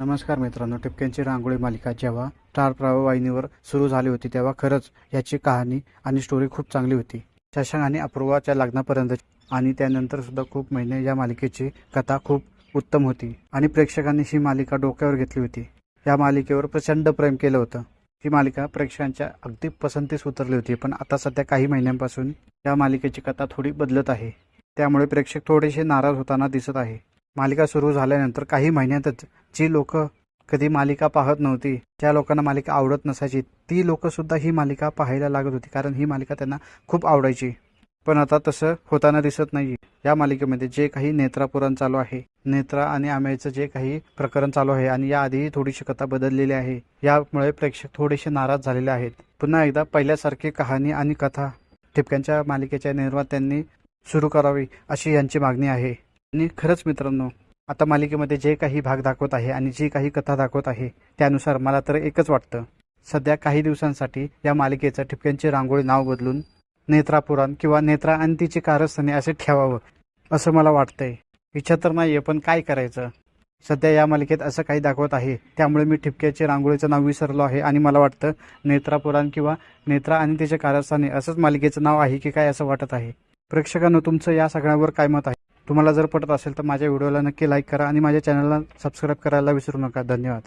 नमस्कार मित्रांनो टिपक्यांची रांगोळी मालिका जेव्हा स्टार प्रवाह वाहिनीवर सुरू झाली होती तेव्हा खरंच याची कहाणी आणि स्टोरी खूप चांगली होती. शशांक आणि अपूर्वाच्या लग्नापर्यंत आणि त्यानंतर सुद्धा खूप महिने या मालिकेची कथा खूप उत्तम होती आणि प्रेक्षकांनी ही मालिका डोक्यावर घेतली होती. या मालिकेवर प्रचंड प्रेम केलं होतं. ही मालिका प्रेक्षकांच्या अगदी पसंतीस उतरली होती पण आता सध्या काही महिन्यांपासून या मालिकेची कथा थोडी बदलत आहे. त्यामुळे प्रेक्षक थोडेसे नाराज होताना दिसत आहे. मालिका सुरू झाल्यानंतर काही महिन्यातच जी लोक कधी मालिका पाहत नव्हती ज्या लोकांना मालिका आवडत नसायची. ती लोक सुद्धा ही मालिका पाहायला लागत होती कारण ही मालिका त्यांना खूप आवडायची. पण आता तसं होताना दिसत नाही या मालिकेमध्ये जे काही नेत्रापुराण चालू आहे नेत्रा आणि आम्याचं जे काही प्रकरण चालू आहे आणि याआधीही थोडीशी कथा बदललेली आहे यामुळे प्रेक्षक थोडेसे नाराज झालेले आहेत. पुन्हा एकदा पहिल्यासारखी कहाणी आणि कथा ठिपक्यांच्या मालिकेच्या निर्मात्यांनी सुरू करावी अशी यांची मागणी आहे. आणि खरंच मित्रांनो आता मालिकेमध्ये जे काही भाग दाखवत आहे आणि जी काही कथा दाखवत आहे त्यानुसार मला तर एकच वाटतं. सध्या काही दिवसांसाठी या मालिकेचं ठिपक्यांची रांगोळी नाव बदलून नेत्रा पुराण किंवा नेत्रा आणि तिची कारस्थाने असे ठेवावं असं मला वाटतंय. इच्छा तर नाहीये पण काय करायचं? सध्या या मालिकेत असं काही दाखवत आहे त्यामुळे मी ठिपक्याचे रांगोळीचं नाव विसरलो आहे आणि मला वाटतं नेत्रा पुराण किंवा नेत्रा आणि तिचे कारस्थाने असंच मालिकेचं नाव आहे की काय असं वाटत आहे. प्रेक्षकांनो तुमचं या सगळ्यावर काय मत आहे? तुम्हाला जर पटत असेल तर माझ्या व्हिडिओला नक्की लाईक करा आणि माझ्या चॅनलला सबस्क्राईब करायला विसरू नका. धन्यवाद.